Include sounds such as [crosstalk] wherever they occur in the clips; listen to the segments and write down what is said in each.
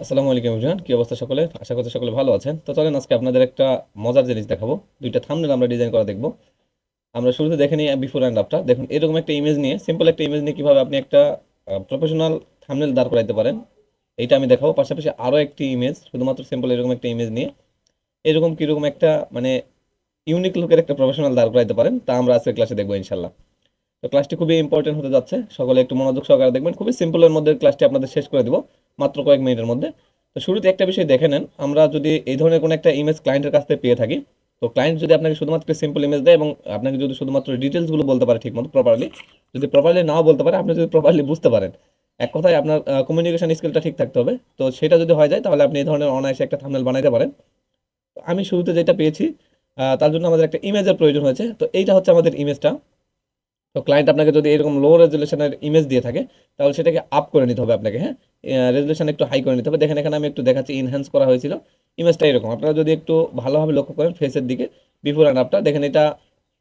আসসালামু আলাইকুম এভরিওয়ান, কি অবস্থা সকলে? আশা করছি সকলে ভালো আছেন। তো চলেন আজকে আপনাদের একটা মজার জিনিস দেখাবো। দুইটা থাম্বনেল আমরা ডিজাইন করা দেখব। আমরা শুরুতে দেখে নিই বিফোর অ্যান্ড আফটার দেখুন, এরকম একটা ইমেজ নিয়ে সিম্পল একটা ইমেজ নিয়ে কীভাবে আপনি একটা প্রফেশনাল থাম্বনেল দাঁড় করাইতে পারেন, এইটা আমি দেখাবো। পাশাপাশি আরও একটি ইমেজ শুধুমাত্র সিম্পল এরকম একটা ইমেজ নিয়ে, এরকম কীরকম একটা মানে ইউনিক লুকের একটা প্রফেশনাল দাঁড় করাইতে পারেন, তা আমরা আজকে ক্লাসে দেখব ইনশাল্লাহ তো ক্লাসটি খুবই ইম্পর্টেন্ট হতে যাচ্ছে। সকলে একটু মনোযোগ সহকারে দেখবেন। খুবই সিম্পলের মধ্যে ক্লাসটি আপনাদের শেষ করে দিব। মাত্র কয়েক মিনিটের মধ্যে। তো শুরুতে একটা বিষয় দেখে নেন। আমরা যদি এই ধরনের কোনো একটা ইমেজ ক্লায়েন্টের কাছ থেকে পেয়ে থাকি, তো ক্লায়েন্ট যদি আপনাকে শুধুমাত্র সিম্পল ইমেজ দেয় এবং আপনাকে যদি শুধুমাত্র ডিটেলসগুলো বলতে পারে ঠিকমতো প্রপারলি যদি প্রপারলি নাও বলতে পারে, আপনি যদি প্রপারলি বুঝতে পারেন। এক কথায় আপনার কমিউনিকেশন স্কিলটা ঠিক থাকতে হবে। তো সেটা যদি হয়ে যায়, তাহলে আপনি এই ধরনের অনায়াসে একটা থামনেল বানাইতে পারেন। আমি শুরুতে যেটা পেয়েছি তার জন্য আমাদের একটা ইমেজের প্রয়োজন হয়েছে। তো এইটা হচ্ছে আমাদের ইমেজটা তো ক্লায়েন্ট আপনাকে যদি এরকম লো রেজুলেশনের ইমেজ দিয়ে থাকে, তাহলে সেটাকে আপ করে নিতে হবে আপনাকে হ্যাঁ? রেজুলেশন একটু হাই করে নিতে হবে। দেখেন, এখানে আমি একটু দেখাচ্ছি ইনহ্যান্স করা হয়েছিল। ইমেজটা এরকম। আপনারা যদি একটু ভালোভাবে লক্ষ্য করেন ফেসের দিকে বিফোর অ্যান্ড আপটা দেখেন, এটা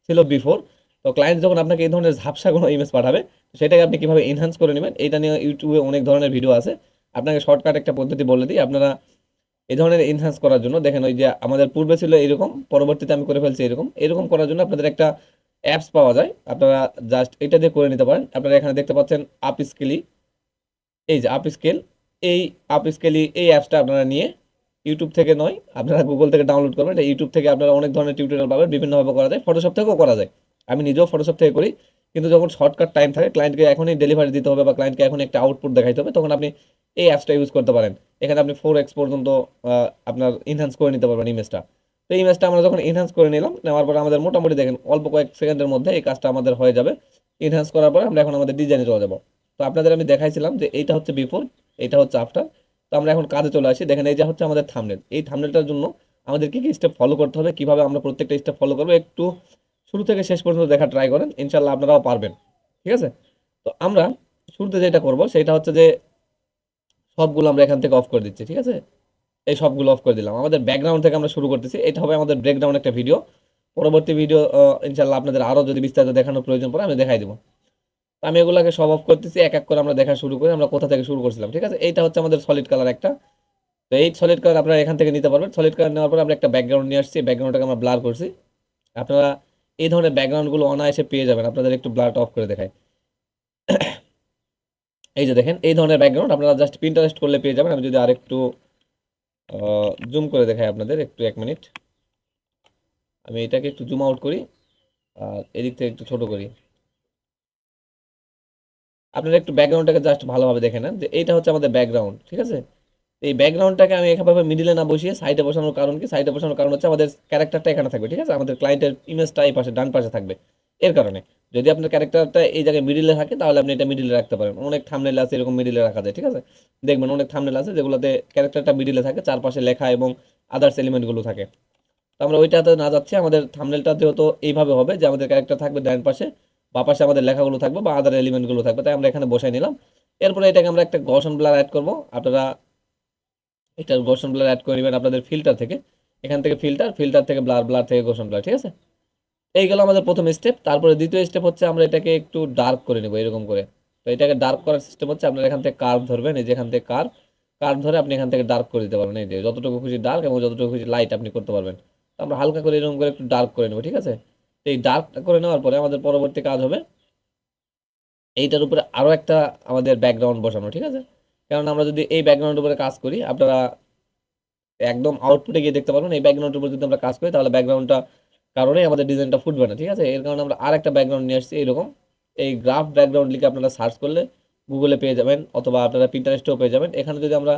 ছিল বিফোর তো ক্লায়েন্ট যখন আপনাকে এই ধরনের ঝাপসা কোনো ইমেজ পাঠাবে সেটাকে আপনি কীভাবে এনহ্যান্স করে নেবেন, এটা নিয়ে ইউটিউবে অনেক ধরনের ভিডিও আছে। আপনাকে শর্টকাট একটা পদ্ধতি বলে দিই, আপনারা এই ধরনের এনহ্যান্স করার জন্য। দেখেন, ওই যে আমাদের পূর্বে ছিল এরকম, পরবর্তীতে আমি করে ফেলছি এরকম। এরকম করার জন্য আপনাদের একটা অ্যাপস পাওয়া যায়। আপনারা জাস্ট এটা দিয়ে করে নিতে পারেন। আপনারা এখানে দেখতে পাচ্ছেন আপ স্কেলি এই যে আপ স্কেল এই আপ স্কেলি এই অ্যাপসটা আপনারা নিয়ে ইউটিউব থেকে নয়, আপনারা গুগল থেকে ডাউনলোড করবেন। এটা ইউটিউব থেকে আপনারা অনেক ধরনের টিউটোরিয়াল পাবেন, বিভিন্নভাবে করা যায়। ফটোশপ থেকেও করা যায়। আমি নিজেও ফটোশপ থেকে করি। কিন্তু যখন শর্টকাট টাইম থাকে ক্লায়েন্টকে এখনই ডেলিভারি দিতে হবে বা ক্লায়েন্টকে এখন একটা আউটপুট দেখাইতে হবে, তখন আপনি এই অ্যাপসটা ইউজ করতে পারেন। এখানে আপনি ফোর এক্স পর্যন্ত আপনার ইনহ্যান্স করে নিতে পারবেন ইমেজটা তো এই ইমেজটা আমরা যখন ইনহ্যান্স করে নিলাম, নেওয়ার পরে আমাদের মোটামুটি দেখেন অল্প কয়েক সেকেন্ডের মধ্যে এই কাজটা আমাদের হয়ে যাবে। ইনহ্যান্স করার পরে আমরা এখন আমাদের ডিজাইনে চলে যাব। তো আপনাদের আমি দেখাইছিলাম যে এইটা হচ্ছে বিফোর এইটা হচ্ছে আফটার তো আমরা এখন কাজে চলে আসি। দেখেন এই যে হচ্ছে আমাদের থামনেল এই থামনেলটার জন্য আমাদের কী কী স্টেপ ফলো করতে হবে, কীভাবে আমরা প্রত্যেকটা স্টেপ ফলো করব, একটু শুরু থেকে শেষ পর্যন্ত দেখা ট্রাই করেন ইনশাল্লাহ আপনারাও পারবেন। ঠিক আছে? তো আমরা শুরুতে যেটা করব, সেটা হচ্ছে যে সবগুলো আমরা এখান থেকে অফ করে দিচ্ছি। ঠিক আছে? এই সবগুলো অফ করে দিলাম। আমাদের ব্যাকগ্রাউন্ড থেকে আমরা শুরু করতেছি। এটা হবে আমাদের ব্রেকডাউন একটা ভিডিও পরবর্তী ভিডিও ইনশাল্লাহ আপনাদের আরও যদি বিস্তারিত দেখানোর প্রয়োজন পড়ে, আমি দেখাই দেবো। আমি এগুলোকে সব অফ করতেছি, এক এক করে আমরা দেখা শুরু করি, আমরা কোথা থেকে শুরু করছিলাম, ঠিক আছে? এইটা হচ্ছে আমাদের সলিড কালার একটা। তো এই সলিড কালার আপনারা এখান থেকে নিতে পারবেন। সলিড কালার নেওয়ার পরে আমরা একটা ব্যাকগ্রাউন্ড নিয়ে আসছি। ব্যাকগ্রাউন্ডটাকে আমরা ব্লার করছি। আপনারা এই ধরনের ব্যাকগ্রাউন্ডগুলো অনায়াসে পেয়ে যাবেন। আপনাদের একটু ব্লারটা অফ করে দেখায় [coughs] এই যে দেখেন, এই ধরনের ব্যাকগ্রাউন্ড আপনারা জাস্ট প্রিন্টারেস্ট করলে পেয়ে যাবেন। আমি যদি আরেকটু জুম করে দেখাই আপনাদের একটু এক মিনিট আমি এটাকে একটু জুম আউট করি, আর এদিক থেকে একটু ছোট করি। আপনারা একটু ব্যাকগ্রাউন্ডটাকে জাস্ট ভালোভাবে দেখে নেন যে এইটা হচ্ছে আমাদের ব্যাকগ্রাউন্ড ঠিক আছে? এই ব্যাকগ্রাউন্ডটাকে আমি এভাবে মিডিলে না বসিয়ে সাইডে বসানোর কারণ কি? সাইডে বসানোর কারণ হচ্ছে আমাদের ক্যারেক্টারটা এখানে থাকবে, ঠিক আছে? আমাদের ক্লায়েন্টের ইমেজটা এই পাশে, ডান পাশে থাকবে। এর কারণে। যদি আপনার ক্যারেক্টারটা এই জায়গায় মিডিলে থাকে, তাহলে আপনি এটা মিডিলে রাখতে পারেন। অনেক থামনেল আছে এরকম মিডিলে রাখা যায়, ঠিক আছে? দেখবেন অনেক থামনেল আছে যেগুলোতে ক্যারেক্টারটা মিডিলে থাকে, চারপাশে লেখা এবং আদার্স এলিমেন্টগুলো থাকে। তো আমরা ওইটাতে না যাচ্ছি, আমাদের থামনেলটা যেহেতু এইভাবে হবে যে আমাদের ক্যারেক্টার থাকবে ডান পাশে, বা পাশে আমাদের লেখাগুলো থাকবে বা আদার এলিমেন্টগুলো থাকবে, তাই আমরা এখানে বসাই নিলাম। এরপরে এটাকে আমরা একটা গসন ব্লার অ্যাড করব। আপনারা এটার গসন ব্লার অ্যাড করে নেবেন আপনাদের ফিল্টার থেকে। এখান থেকে ফিল্টার ফিল্টার থেকে ব্লার ব্লার থেকে গসন ব্লার ঠিক আছে? এই গেল আমাদের প্রথম স্টেপ তারপরে দ্বিতীয় স্টেপ হচ্ছে আমরা এটাকে একটু ডার্ক করে নেব এরকম করে। তো এটাকে ডার্ক করার সিস্টেম হচ্ছে আপনারা এখান থেকে কার্ভ ধরবেন, এই যে এখান থেকে কার্ভ কার্ভ ধরে আপনি এখান থেকে ডার্ক করে দিতে পারবেন। এই যে যতটুকু খুশি ডার্ক এবং যতটুকু খুশি লাইট আপনি করতে পারবেন। তো আমরা হালকা করে এরকম করে একটু ডার্ক করে নেব, ঠিক আছে? তো এই ডার্কটা করে নেওয়ার পরে আমাদের পরবর্তী কাজ হবে এইটার উপরে আরও একটা আমাদের ব্যাকগ্রাউন্ড বসানো, ঠিক আছে? কারণ আমরা যদি এই ব্যাকগ্রাউন্ডের উপরে কাজ করি, আপনারা একদম আউটপুটে গিয়ে দেখতে পারবেন, এই ব্যাকগ্রাউন্ডের উপর যদি আমরা কাজ করি, তাহলে ব্যাকগ্রাউন্ডটা কারণে আমাদের ডিজাইনটা ফুটবে না, ঠিক আছে? এর কারণে আমরা আর একটা ব্যাকগ্রাউন্ড নিয়ে আসছি, এরকম। এই গ্রাফ ব্যাকগ্রাউন্ড লিখে আপনারা সার্চ করলে গুগলে পেয়ে যাবেন, অথবা আপনারা প্রিন্টারেস্টেও পেয়ে যাবেন। এখানে যদি আমরা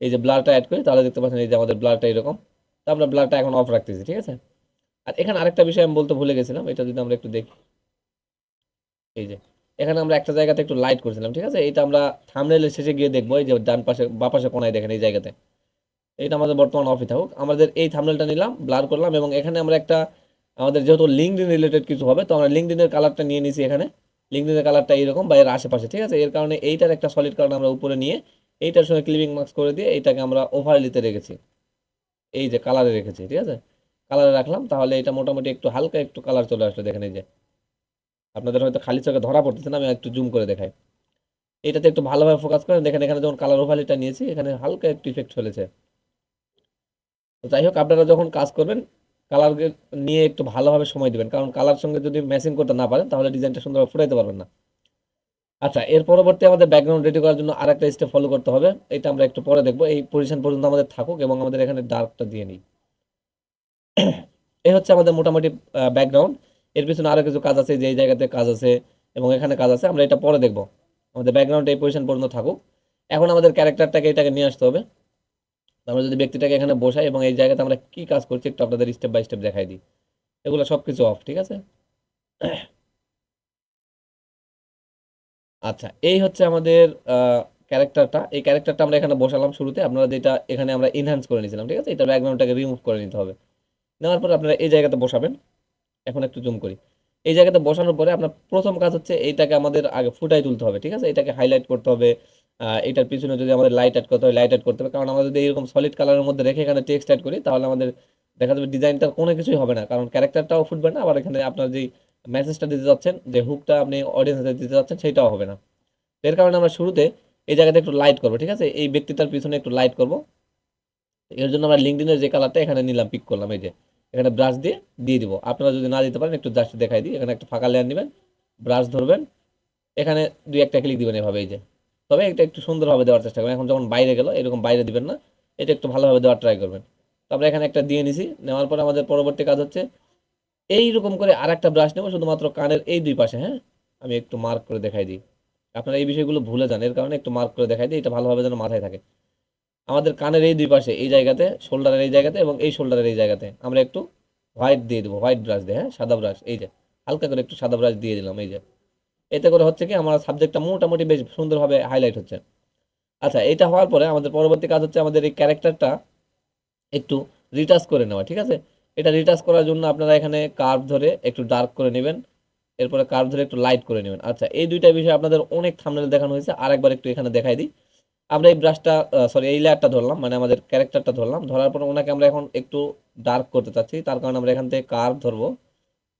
এই যে ব্লারটা অ্যাড করি, তাহলে দেখতে পাচ্ছেন এই যে আমাদের ব্লারটা এরকম। তো আমরা ব্লারটা এখন অফ রাখতেছি, ঠিক আছে? আর এখানে আরেকটা বিষয় আমি বলতে ভুলে গেছিলাম, এটা যদি আমরা একটু দেখি। এই যে, এখানে আমরা একটা জায়গাতে একটু লাইট করছিলাম, ঠিক আছে? এটা আমরা থামনেলের শেষে গিয়ে দেখব, এই যে ডান পাশে, বা পাশে কোনায় দেখেন এই জায়গাতে। এটা আমাদের বর্তমান অফই থাকুক। আমাদের এই থামনেলটা নিলাম ব্লার করলাম, এবং এখানে আমরা একটা আমাদের যেহেতু লিঙ্কডিন রিলেটেড কিছু হবে, তো আমরা লিঙ্কডিনের কালারটা নিয়ে নিছি এখানে। লিঙ্কডিনের কালারটা এইরকম, বা এর আশেপাশে, ঠিক আছে? এর কারণে এইটার একটা সলিড কালার আমরা উপরে নিয়ে, এইটার সঙ্গে ক্লিপিং মার্কস করে দিয়ে এইটাকে আমরা ওভারলিতে রেখেছি। এই যে কালারে রেখেছি, ঠিক আছে? কালারে রাখলাম, তাহলে এটা মোটামুটি একটু হালকা একটু কালার চলে আসলো, দেখেন এই যে। আপনাদের হয়তো খালি চোখে ধরা পড়তেছে না, আমি একটু জুম করে দেখাই। এটাতে একটু ভালোভাবে ফোকাস করেন, দেখেন এখানে যখন কালার ওভারলিটা নিয়েছি, এখানে হালকা একটু ইফেক্ট চলেছে। তো যাই হোক, আপনারা যখন কাজ করবেন কালার নিয়ে একটু ভালোভাবে সময় দিবেন। কারণ কালার সঙ্গে যদি ম্যাচিং করতে না পারেন, তাহলে ডিজাইনটা সুন্দরভাবে ফুটাইতে পারবেন না। আচ্ছা এর পরবর্তী আমাদের ব্যাকগ্রাউন্ড রেডি করার জন্য আরেকটা স্টেপ ফলো করতে হবে। এটা আমরা একটু পরে দেখব। এই পজিশন পর্যন্ত আমাদের থাকুক এবং আমাদের এখানে ডার্কটা দিয়ে নিই। এই হচ্ছে আমাদের মোটামুটি ব্যাকগ্রাউন্ড এর পিছনে আরও কিছু কাজ আছে, যে এই জায়গাতে কাজ আছে এবং এখানে কাজ আছে। আমরা এটা পরে দেখব। আমাদের ব্যাকগ্রাউন্ড এই পজিশন পর্যন্ত থাকুক। এখন আমাদের ক্যারেক্টারটাকে এটাকে নিয়ে আসতে হবে। আমরা যদি ব্যক্তিটাকে এখানে বসাই এবং এই জায়গাতে আমরা কি কাজ করছি একটু আপনাদের স্টেপ বাই স্টেপ দেখাই দিই। এগুলো সব কিছু অফ ঠিক আছে? আচ্ছা এই হচ্ছে আমাদের ক্যারেক্টারটা এই ক্যারেক্টারটা আমরা এখানে বসালাম শুরুতে। আপনারা যেটা এখানে আমরা ইনহ্যান্স করে নিয়েছিলাম, ঠিক আছে? এটা ব্যাকগ্রাউন্ডটাকে রিমুভ করে নিতে হবে। নেওয়ার পরে আপনারা এই জায়গাতে বসাবেন। এখন একটু জুম করি। এই জায়গাতে বসানোর পরে আপনার প্রথম কাজ হচ্ছে এইটাকে আমাদের আগে ফুটাই তুলতে হবে, ঠিক আছে? এটাকে হাইলাইট করতে হবে। এটার পিছনে যদি আমাদের লাইট অ্যাড করতে হয় লাইট অ্যাড করতে হবে। কারণ আমরা যদি এরকম সলিড কালারের মধ্যে রেখে এখানে টেক্সট অ্যাড করি, তাহলে আমাদের দেখা যাবে ডিজাইনটার কোনো কিছুই হবে না। কারণ ক্যারেক্টারটাও ফুটবে না, আবার এখানে আপনার যেই মেসেজটা দিতে যাচ্ছেন, যে হুকটা আপনি অডিয়েন্সে দিতে যাচ্ছেন, সেটাও হবে না। এর কারণে আমরা শুরুতে এই জায়গাতে একটু লাইট করব, ঠিক আছে? এই ব্যক্তিটার পিছনে একটু লাইট করব। এর জন্য আমরা লিঙ্কডিনের যে কালারটা এখানে নিলাম পিক করলাম, এই যে। এখানে ব্রাশ দিয়ে দিয়ে দিব। আপনারা যদি না দিতে পারেন, একটু জাস্ট দেখাই দিই। এখানে একটা ফাঁকা লেয়ার নেবেন ব্রাশ ধরবেন। এখানে দুই একটা ক্লিক দিবেন এভাবে, এই যে। তবে এটা একটু সুন্দরভাবে দেওয়ার চেষ্টা করবেন। এখন যখন বাইরে গেল, এরকম বাইরে দিবেন না। এটা একটু ভালোভাবে দেওয়ার ট্রাই করবেন। তারপরে এখানে একটা দিয়ে নিছি। নেওয়ার পরে আমাদের পরবর্তী কাজ হচ্ছে এই রকম করে আর একটা ব্রাশ নেব, শুধুমাত্র কানের এই দুই পাশে হ্যাঁ? আমি একটু মার্ক করে দেখাই দিই। আপনারা এই বিষয়গুলো ভুলে যান, এর কারণে একটু মার্ক করে দেখাই দিই, এটা ভালোভাবে যেন মাথায় থাকে। আমাদের কানের এই দুই পাশে, এই জায়গাতে, শোল্ডারের এই জায়গাতে এবং এই শোল্ডারের এই জায়গাতে। আমরা একটু হোয়াইট দিয়ে দেবো হোয়াইট ব্রাশ দিয়ে হ্যাঁ? সাদা ব্রাশ এই যে। হালকা করে একটু সাদা ব্রাশ দিয়ে দিলাম, এই যে। এতে করে হচ্ছে কি আমার সাবজেক্টটা মোটামুটি বেশ সুন্দরভাবে হাইলাইট হচ্ছে। আচ্ছা এটা হওয়ার পরে আমাদের পরবর্তী কাজ হচ্ছে আমাদের এই ক্যারেক্টারটা একটু রিটাচ করে নেওয়া, ঠিক আছে? এটা রিটাচ করার জন্য আপনারা এখানে কার্ভ ধরে একটু ডার্ক করে নেবেন, এরপরে কার্ভ ধরে একটু লাইট করে নেবেন। আচ্ছা এই দুইটা বিষয় আপনাদের অনেক থামনেল দেখানো হয়েছে, আরেকবার একটু এখানে দেখাই দিই। আমরা এই ব্রাশটা সরি এই লেয়ারটা ধরলাম মানে আমাদের ক্যারেক্টারটা ধরলাম। ধরার পরে ওনাকে আমরা এখন একটু ডার্ক করতে চাচ্ছি, তার কারণে আমরা এখান থেকে কার্ভ ধরবো।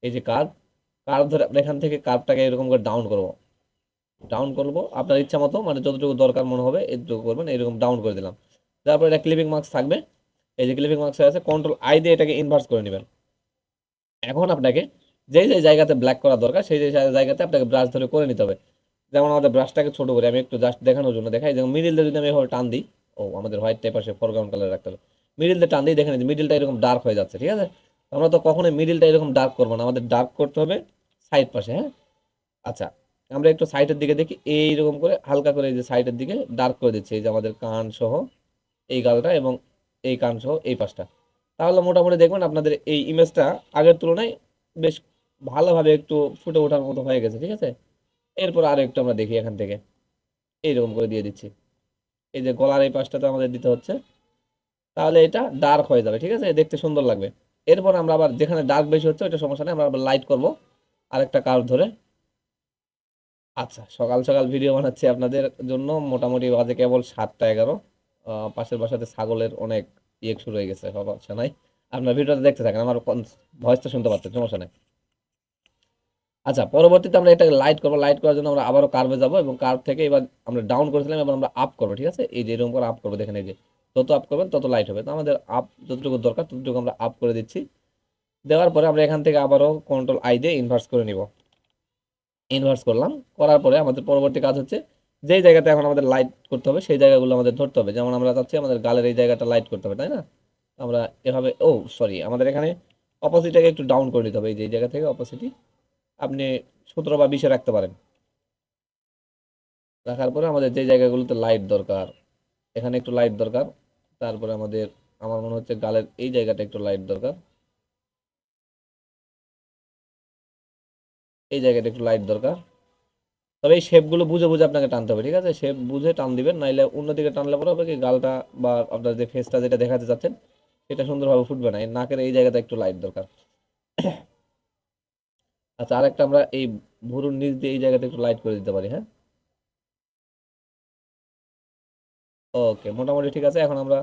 এই যে কার্ভ কার্ভ ধরে আমরা এখান থেকে কার্ভটাকে এরকম করে ডাউন করব। ডাউন করব, আপনার ইচ্ছা মতো মানে যতটুকু দরকার মনে হবে এতটুকু করবেন, এরকম ডাউন করে দিলাম। তারপর এটা ক্লিপিং মার্কস থাকবে। এই যে ক্লিপিং মার্কস আছে কন্ট্রোল আই দিয়ে এটাকে ইনভার্স করে নেবেন। এখন আপনাকে যেই যে জায়গাতে ব্ল্যাক করা দরকার, সেই যে জায়গাতে আপনাকে ব্রাশ ধরে করে নিতে হবে। যেমন আমাদের ব্রাশটাকে ছোট করে, আমি একটু জাস্ট দেখানোর জন্য দেখাই। যেমন মিডিল দিয়ে যদি আমি এভাবে টান দিই, ও, আমাদের হোয়াইট টাইপ আসে ফরগ্রাউন্ড কালার রাখতে হবে মিডিল দিয়ে টান দিই, দেখেন মিডিলটা এরকম ডার্ক হয়ে যাচ্ছে, ঠিক আছে? আমরা তো কখনোই মিডিলটা এরকম ডার্ক করব না। আমাদের ডার্ক করতে হবে সাইড পাশে হ্যাঁ? আচ্ছা আমরা একটু সাইডের দিকে দেখি, এইরকম করে হালকা করে এই যে সাইডের দিকে ডার্ক করে দিচ্ছে, এই যে আমাদের কান সহ এই গালটা এবং এই কান সহ এই পাশটা। তাহলে মোটামুটি দেখবেন আপনাদের এই ইমেজটা আগের তুলনায় বেশ ভালোভাবে একটু ফুটে ওঠার মতো হয়ে গেছে, ঠিক আছে? এরপর আরও একটু আমরা দেখি এখান থেকে। এইরকম করে দিয়ে দিচ্ছি। এই যে গলার এই পাশটা তো আমাদের দিতে হচ্ছে। তাহলে এটা ডার্ক হয়ে যাবে, ঠিক আছে? দেখতে সুন্দর লাগবে। এরপর আমরা আবার যেখানে ডার্ক বেশি হচ্ছে, ওইটা সমস্যা নেই, আমরা আবার লাইট করব। আরেকটা কার্ভ ধরে। আচ্ছা সকাল সকাল ভিডিও বানাচ্ছি আপনাদের জন্য। মোটামুটি বাজে কেবল সাতটা এগারো। পাশের বাসাতে ছাগলের অনেক ইয়ে শুরু হয়ে গেছে সমস্যা নাই। আপনার ভিডিওটা দেখতে থাকেন, আমার ভয়েসটা শুনতে পাচ্ছেন, সমস্যা নেই। আচ্ছা পরবর্তীতে আমরা এটাকে লাইট করব। লাইট করার জন্য আমরা আবারও কার্ভে যাব এবং কার্ভ থেকে এবার আমরা ডাউন করেছিলাম, এবার আমরা আপ করব, ঠিক আছে? এই যে এরকম করে আপ করব, দেখেন এই যে। যত আপ করবেন, তত লাইট হবে। তো আমাদের আপ যতটুকু দরকার, ততটুকু আমরা আপ করে দিচ্ছি। দেওয়ার পরে আমরা এখান থেকে আবারও কন্ট্রোল আই দিয়ে ইনভার্স করে নিব। ইনভার্স করলাম, করার পরে আমাদের পরবর্তী কাজ হচ্ছে, যেই জায়গাতে এখন আমাদের লাইট করতে হবে, সেই জায়গাগুলো আমাদের ধরতে হবে। যেমন আমরা চাচ্ছি আমাদের গালের এই জায়গাটা লাইট করতে হবে, তাই না? আমরা এভাবে, ও সরি আমাদের এখানে অপোজিটটাকে একটু ডাউন করে নিতে হবে। এই যে জায়গা থেকে অপোজিটই আপনি সতেরো বা বিশে রাখতে পারেন। রাখার পরে আমাদের যে জায়গাগুলোতে লাইট দরকার, এখানে একটু লাইট দরকার তারপরে আমাদের, আমার মনে হচ্ছে গালের এই জায়গাটা একটু লাইট দরকার। এই জায়গাটা একটু লাইট দরকার। তবে এই শেপগুলো বুঝে বুঝে আপনাকে টানতে হবে, ঠিক আছে? শেপ বুঝে টান দিবেন, নাইলে অন্যদিকে টানলে পরে হবে কি গালটা বা আপনার যে ফেসটা যেটা দেখাতে চাচ্ছেন সেটা সুন্দরভাবে ফুটবে না। এই নাকের এই জায়গাটা একটু লাইট দরকার। আচ্ছা আরেকটা আমরা এই ভুরুর নিচ দিয়ে এই জায়গাটা একটু লাইট করে দিতে পারি হ্যাঁ? ওকে মোটামুটি ঠিক আছে। এখন আমরা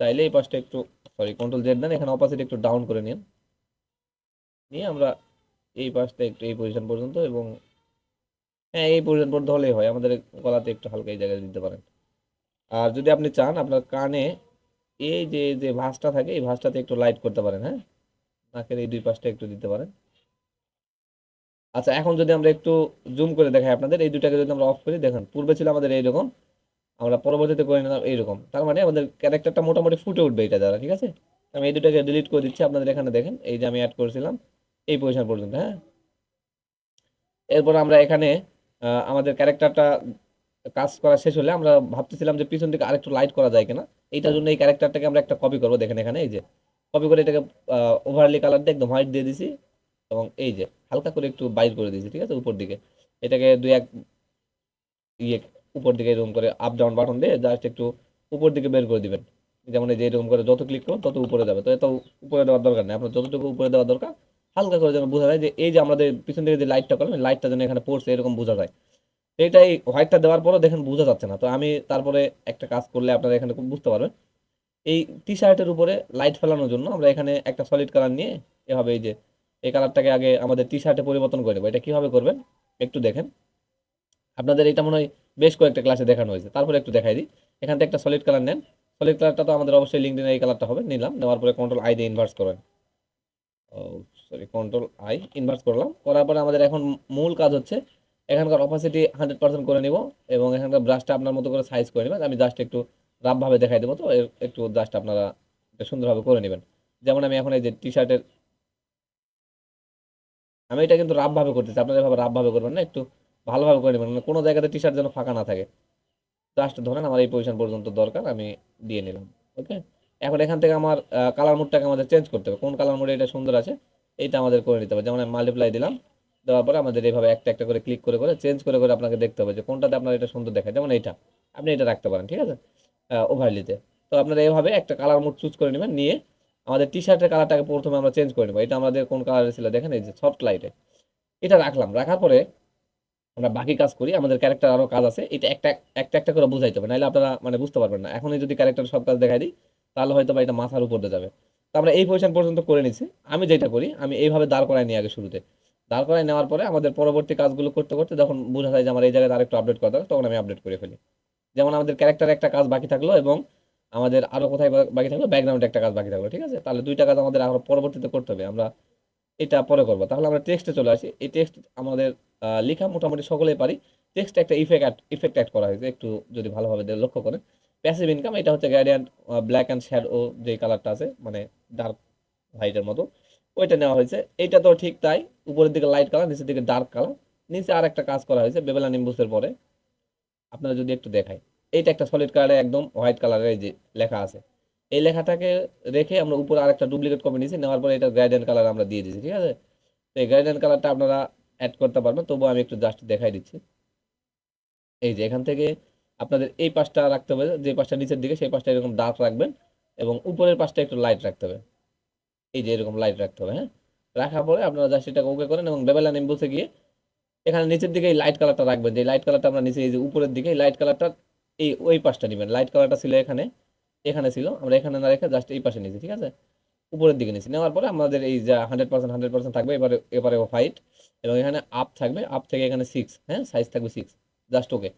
চাইলে এই পাশটা একটু সরি কন্ট্রোল জেড দেন। এখানে অপোজিট একটু ডাউন করে নিন। নিয়ে আমরা এই পাশটা একটু এই পজিশন পর্যন্ত এবং হ্যাঁ এই পর্যন্ত পর্যন্ত হলেই হয়। আমাদের গলাতে একটু হালকা এই জায়গায় দিতে পারেন। আর যদি আপনি চান, আপনার কানে এই যে যে ভাঁজটা থাকে, এই ভাঁজটাতে একটু লাইট করতে পারেন হ্যাঁ? নাকের এই দুই পাশটা একটু দিতে পারেন। আচ্ছা এখন যদি আমরা একটু জুম করে দেখাই আপনাদের, এই দুটাকে যদি আমরা অফ করি, দেখেন, পূর্বে ছিল আমাদের এইরকম। আমরা পরবর্তীতে করে নিলাম এইরকম। তার মানে আমাদের ক্যারেক্টারটা মোটামুটি ফুটে উঠবে এটা দ্বারা, ঠিক আছে? আমি এই দুটাকে ডিলিট করে দিচ্ছি, আপনাদের এখানে দেখেন, এই যে আমি অ্যাড করেছিলাম, এই পজিশন পর্যন্ত হ্যাঁ? এরপর আমরা এখানে আমাদের ক্যারেক্টারটা কাজ করা শেষ হলে আমরা ভাবতেছিলাম যে পিছন দিকে আরেকটু লাইট করা যায় কিনা। এইটার জন্য এই ক্যারেক্টারটাকে আমরা একটা কপি করব, দেখেন এখানে, এই যে। কপি করে এটাকে ওভারলি কালার দিয়ে একদম হোয়াইট দিয়ে দিছি, এবং এই যে, হালকা করে একটু বাইর করে দিয়েছি, ঠিক আছে, উপর দিকে। এটাকে দুই এক ইয়ে উপর দিকে এরকম করে আপ ডাউন বাটন দিয়ে জাস্ট একটু উপর দিকে বের করে দিবেন। যেমন এই যে এরকম করে যত ক্লিক করুন তত উপরে যাবে। তো এত উপরে দেওয়ার দরকার নেই। আপনার যতটুকু উপরে দেওয়া দরকার, হালকা করে যেন বোঝা যায় যে এই যে আমাদের পিছন থেকে যে লাইটটা করলাম লাইটটা যেন এখানে পড়ছে, এরকম বোঝা যায়। এটাই হোয়াইটটা দেওয়ার পরও দেখেন বোঝা যাচ্ছে না। তো আমি তারপরে একটা কাজ করলে আপনারা এখানে খুব বুঝতে পারবেন। এই টি শার্টের উপরে লাইট ফেলানোর জন্য আমরা এখানে একটা সলিড কালার নিয়ে এভাবে এই যে এই কালারটাকে আগে আমাদের টি শার্টে পরিবর্তন করে দেবো এটা কীভাবে করবেন একটু দেখেন। আপনাদের এটা মনে হয় বেশ কয়েকটা ক্লাসে দেখানো হয়েছে। তারপরে একটু দেখাই দিই। এখান থেকে একটা সলিড কালার নেন। সলিড কালারটা তো আমাদের অবশ্যই লিঙ্কডিনে এই কালারটা হবে। নিলাম। নেওয়ার পরে কন্ট্রোল আই দিয়ে ইনভার্স করেন। সরি কন্ট্রোল আই ইনভার্স করলাম। করার পরে আমাদের এখন মূল কাজ হচ্ছে এখানকার অপাসিটি হান্ড্রেড পার্সেন্ট করে নিব এবং এখানকার ব্রাশটা আপনার মতো করে সাইজ করে নেবেন। আমি জাস্ট একটু রাফভাবে দেখাই দেবো তো। একটু জাস্ট আপনারা সুন্দরভাবে করে নেবেন। যেমন আমি এখন এই যে টি শার্টের আমি এটা কিন্তু রাফভাবে করতেছি। আপনারা এভাবে রাফভাবে করবেন না। একটু ভালোভাবে করে নেবেন। মানে কোনো জায়গাতে টি শার্ট যেন ফাঁকা না থাকে। জাস্ট ধরেন আমার এই পজিশন পর্যন্ত দরকার, আমি দিয়ে নিলাম। ওকে এখন এখান থেকে আমার কালার মোডটাকে আমাদের চেঞ্জ করতে হবে। কোন কালার মোডে এটা সুন্দর আছে, এইটা আমাদের করে নিতে হবে। যেমন আমি মাল্টিপ্লাই দিলাম, দেওয়ার পরে আমাদের এইভাবে একটা একটা করে ক্লিক করে করে চেঞ্জ করে করে আপনাকে দেখতে হবে যে কোনটাতে আপনার এটা সুন্দর দেখায়। যেমন এইটা। আপনি এটা রাখতে পারেন, ঠিক আছে? ওভারলিতে তো আপনারা এইভাবে একটা কালার মোড চুজ করে নেবেন, নিয়ে আমাদের টি শার্টের কালারটাকে প্রথমে আমরা চেঞ্জ করে নেব। এটা আমাদের কোন কালার ছিল? দেখেন এই যে সফট লাইটে এটা রাখলাম। রাখার পরে আমরা বাকি কাজ করি, আমাদের ক্যারেক্টার আরও কাজ আছে, এটা একটা একটা একটা করে বুঝাইতে হবে, নাহলে আপনারা মানে বুঝতে পারবেন না। এখনই যদি ক্যারেক্টার সব কাজ দেখাই দিই, তাহলে হয়তো বা এটা মাথার উপর দিয়ে যাবে। তো আমরা এই পজিশন পর্যন্ত করে নিচ্ছি আমি যেটা করি, আমি এইভাবে দাঁড় করাই নিই আগে শুরুতে। দাঁড় করাই নেওয়ার পরে আমাদের পরবর্তী কাজগুলো করতে করতে যখন বোঝা যায় যে আমার এই জায়গায় আরেকটু আপডেট করা দরকার, তখন আমি আপডেট করে ফেলি। যেমন আমাদের ক্যারেক্টার একটা কাজ বাকি থাকল এবং আমাদের আরও কোথায় বাকি থাকল ব্যাকগ্রাউন্ডে একটা কাজ বাকি থাকল, ঠিক আছে? তাহলে দুইটা কাজ আমাদের আরও পরবর্তীতে করতে হবে। আমরা এটা পরে করব। তাহলে আমরা টেক্সটে চলে আসি। এই টেক্সট আমাদের লেখা মোটামুটি সকলেই পারি। টেক্সটে একটা ইফেক্ট ইফেক্ট অ্যাড করা হয়েছে। একটু যদি ভালোভাবে লক্ষ্য করেন। প্যাসিভ ইনকাম এটা হচ্ছে গ্যাডিয়ান ব্ল্যাক অ্যান্ড শ্যাডো যে কালারটা আছে মানে ডার্ক হোয়াইটের মতো, ওইটা নেওয়া হয়েছে। এটা তো ঠিক তাই। উপরের দিকে লাইট কালার নিচের দিকে ডার্ক কালার নিচে আর একটা কাজ করা হয়েছে বেবেলা নিম্বুসের পরে। আপনারা যদি একটু দেখায় এইটা একটা সলিড কালারে একদম হোয়াইট কালারের যে লেখা আছে। এই লেখাটাকে রেখে আমরা উপরে আরেকটা ডুপ্লিকেট কপি নিয়েছি, নেওয়ার পরে এটা গ্রাইডেন কালার আমরা দিয়ে দিয়েছি, ঠিক আছে? তো এই গ্রাইডেন কালারটা আপনারা অ্যাড করতে পারবেন তবুও আমি একটু জাস্ট দেখাই দিচ্ছি। এই যে এখান থেকে আপনাদের এই পাশটা রাখতে হবে, যে পাশটা নিচের দিকে, সেই পাশটা এরকম ডার্ক রাখবেন এবং উপরের পাশটা একটু লাইট রাখতে হবে। এই যে এরকম লাইট রাখতে হবে হ্যাঁ? রাখার পরে আপনারা জাস্ট এটাকে ওকে করেন এবং বেবেলা নিম্বুসে গিয়ে এখানে নিচের দিকে এই লাইট কালারটা রাখবেন। যে লাইট কালারটা আমরা নিচে, এই যে উপরের দিকে এই লাইট কালারটা এই ওই পাশটা নেবেন। লাইট কালারটা ছিল এখানে এখানে ছিল, আমরা এখানে না রেখে জাস্ট এই পাশে নিয়েছি, ঠিক আছে? উপরের দিকে নিয়েছি। নেওয়ার পরে আমাদের এই যা হান্ড্রেড পার্সেন্ট হান্ড্রেড পার্সেন্ট থাকবে, এবারে এবারে হোয়াইট এবং এখানে আপ থাকবে আপ থেকে এখানে সিক্স হ্যাঁ? সাইজ থাকবে সিক্স জাস্ট ওকে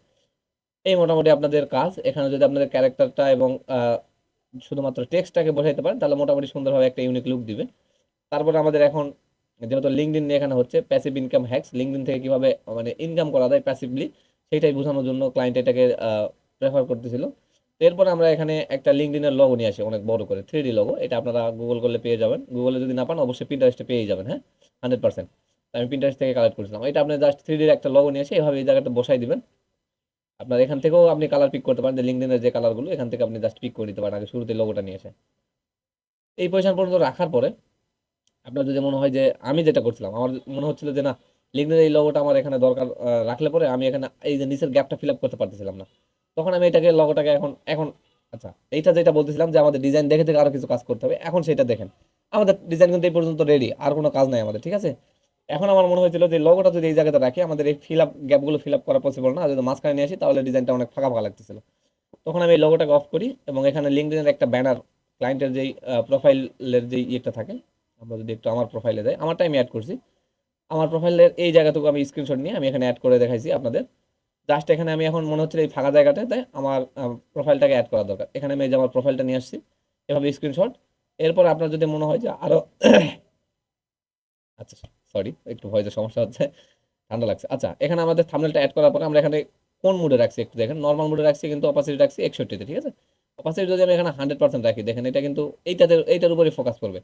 এই মোটামুটি আপনাদের কাজ। এখানে যদি আপনাদের ক্যারেক্টারটা এবং শুধুমাত্র টেক্সটটাকে বোঝাইতে পারেন, তাহলে মোটামুটি সুন্দরভাবে একটা ইউনিক লুক দিবে। তারপরে আমাদের এখন যেহেতু লিঙ্কডিন নিয়ে এখানে হচ্ছে প্যাসিভ ইনকাম হ্যাক্স লিঙ্কডিন থেকে কীভাবে মানে ইনকাম করা যায় প্যাসিভলি সেটাই বোঝানোর জন্য ক্লায়েন্ট এটাকে প্রেফার করতেছিল। এরপরে আমরা এখানে একটা লিঙ্কডিনের লগো নিয়ে আসি, অনেক বড় করে থ্রি ডি লগো এটা আপনারা গুগল করলে পেয়ে যাবেন। গুগলে যদি না পান, অবশ্যই প্রিন্টারেস্টে পেয়ে যাবেন হ্যাঁ? হান্ড্রেড পার্সেন্ট আমি প্রিন্টারেস্ট থেকে কালেক্ট করেছিলাম। এটা আপনি জাস্ট থ্রি ডির একটা লগো নিয়ে এসে এইভাবে এই জায়গাটা বসাই দিবেন। আপনার এখান থেকেও আপনি কালার পিক করতে পারেন, যে লিঙ্কডিনের যে কালারগুলো এখান থেকে আপনি জাস্ট পিক করে দিতে পারেন, আগে শুরুতে লোগোটা নিয়ে এসে। এই পজিশন পর্যন্ত রাখার পরে, আপনার যদি মনে হয় যে আমি যেটা করছিলাম, আমার মনে হচ্ছিল যে না লিঙ্কডিনের এই লগোটা আমার এখানে দরকার রাখলে পরে আমি এখানে এই যে নিচের গ্যাপটা ফিল আপ করতে পারতেছিলাম না। তখন আমি এটাকে লগোটাকে এখন এখন আচ্ছা এইটা যেটা বলতেছিলাম যে আমাদের ডিজাইন দেখে দেখে আরও কিছু কাজ করতে হবে, এখন সেটা দেখেন। আমাদের ডিজাইন কিন্তু এই পর্যন্ত রেডি আর কোনো কাজ নাই আমাদের, ঠিক আছে? এখন আমার মনে হয়েছিল যে লগোটা যদি এই জায়গাতে রাখি, আমাদের এই ফিল আপ গ্যাপগুলো ফিল আপ করা পসিবল না, যদি মাঝখানে নিয়ে আসি, তাহলে ডিজাইনটা অনেক ফাঁকা ফাঁকা লাগতেছিল। তখন আমি এই লগোটাকে অফ করি, এবং এখানে লিঙ্কডিনের একটা ব্যানার ক্লায়েন্টের যেই প্রোফাইলের যেই ইয়েটা থাকে, আমরা যদি একটু আমার প্রোফাইলে যাই আমারটা আমি অ্যাড করছি। আমার প্রোফাইলের এই জায়গাটুকু আমি স্ক্রিনশট নিয়ে আমি এখানে অ্যাড করে দেখাইছি আপনাদের। জাস্ট এখানে আমি এখন মনে হচ্ছে এই ফাঁকা জায়গাটাতে আমার প্রোফাইলটাকে অ্যাড করা দরকার। এখানে আমি যে আমার প্রোফাইলটা নিয়ে আসছি, এভাবে স্ক্রিনশট এরপর আপনার যদি মনে হয় যে আরও [coughs] আচ্ছা সরি একটু ভয়েসের সমস্যা হচ্ছে, ঠান্ডা লাগছে। আচ্ছা এখানে আমাদের থামনেলটা অ্যাড করার পরে আমরা এখানে কোন মুডে রাখছি একটু দেখেন। নর্মাল মুডে রাখছি, কিন্তু অপাসিটি রাখছি একষট্টিতে, ঠিক আছে? অপাসিটি যদি আমি এখানে হান্ড্রেড পার্সেন্ট রাখি, দেখেন এটা কিন্তু এইটাতে, এইটার উপরে ফোকাস করবে।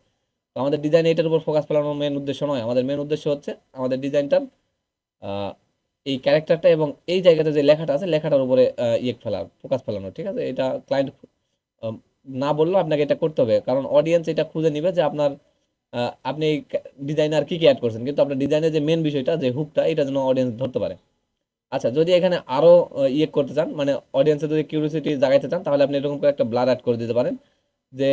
তো আমাদের ডিজাইন এইটার উপর ফোকাস ফেলানোর মেন উদ্দেশ্য নয়। আমাদের মেন উদ্দেশ্য হচ্ছে আমাদের ডিজাইনটার এই ক্যারেক্টারটা এবং এই জায়গাতে যে লেখাটা আছে, লেখাটার উপরে ইয়ে ফেলা ফোকাস ফেলানো, ঠিক আছে? এটা ক্লায়েন্ট না বললেও আপনাকে এটা করতে হবে। কারণ অডিয়েন্স এটা খুঁজে নিবে যে আপনার আপনি ডিজাইনার কি কি অ্যাড করছেন। কিন্তু আপনার ডিজাইনের যে মেন বিষয়টা, যে হুকটা এটা যেন অডিয়েন্স ধরতে পারে। আচ্ছা যদি এখানে আরও ইয়ে করতে চান মানে অডিয়েন্সে যদি কিউরিওসিটি জাগাইতে চান, তাহলে আপনি এরকম করে একটা ব্লার অ্যাড করে দিতে পারেন। যে